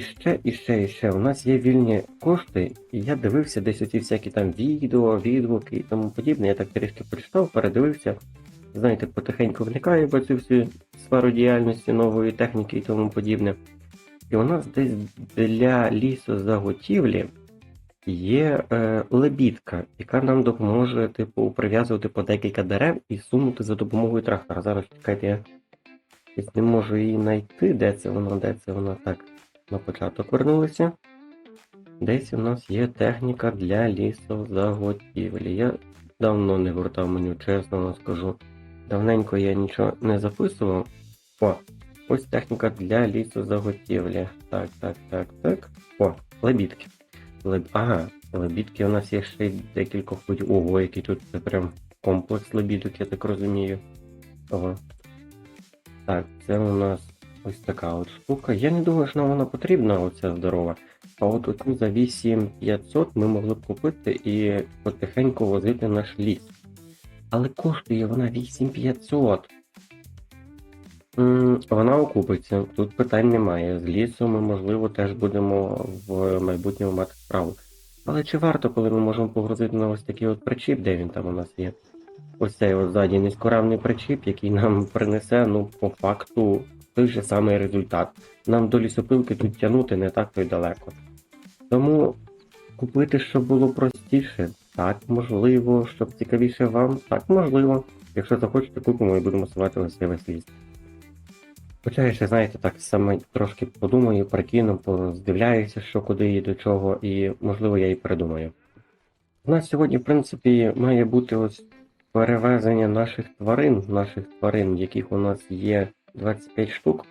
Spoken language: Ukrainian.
І ще, і ще, і ще. У нас є вільні кошти, і я дивився десь оці всякі там відео, відгуки і тому подібне. Я так трішки прочитав, передивився. Знаєте, потихеньку вникаю в цю всю сферу діяльності нової техніки і тому подібне. І у нас десь для лісозаготівлі є е, лебідка, яка нам допоможе, типу, прив'язувати по декілька дерев і сунути за допомогою трактора. Зараз чекайте, я не можу її знайти. Де це вона, де це вона? Так, на початок вернулися. Десь у нас є техніка для лісозаготівлі. Я давно не гуртав меню, чесно вам скажу. Давненько я нічого не записував. О, ось техніка для лісозаготівлі. Так, так, так, так. О, лебідки. Леб... Ага, лебідки у нас є ще декілька ходів. Ого, який тут це прям комплекс лебідок, я так розумію. Ого. Так, це у нас ось така от штука. Я не думаю, що нам вона потрібна, оця здорова. А от оцю за 8500 ми могли б купити і потихеньку возити наш ліс. Але коштує вона 8500. Вона окупиться, тут питань немає. З лісу ми, можливо, теж будемо в майбутньому мати справу. Але чи варто, коли ми можемо погрузити на ось такий от причіп, де він там у нас є? Ось цей от ззаді низькоравний причіп, який нам принесе, ну, по факту, той же самий результат. Нам до лісопилки тут тягнути не так то й далеко. Тому купити, щоб було простіше, так, можливо, щоб цікавіше вам, так, можливо. Якщо захочете, купимо і будемо сувати ось цей весь ліс. Хоча я ще, знаєте, так саме трошки подумаю, прикину, поздивляюся, що куди і до чого, і можливо я і передумаю. У нас сьогодні, в принципі, має бути ось перевезення наших тварин, наших тварин, яких у нас є 25 штук.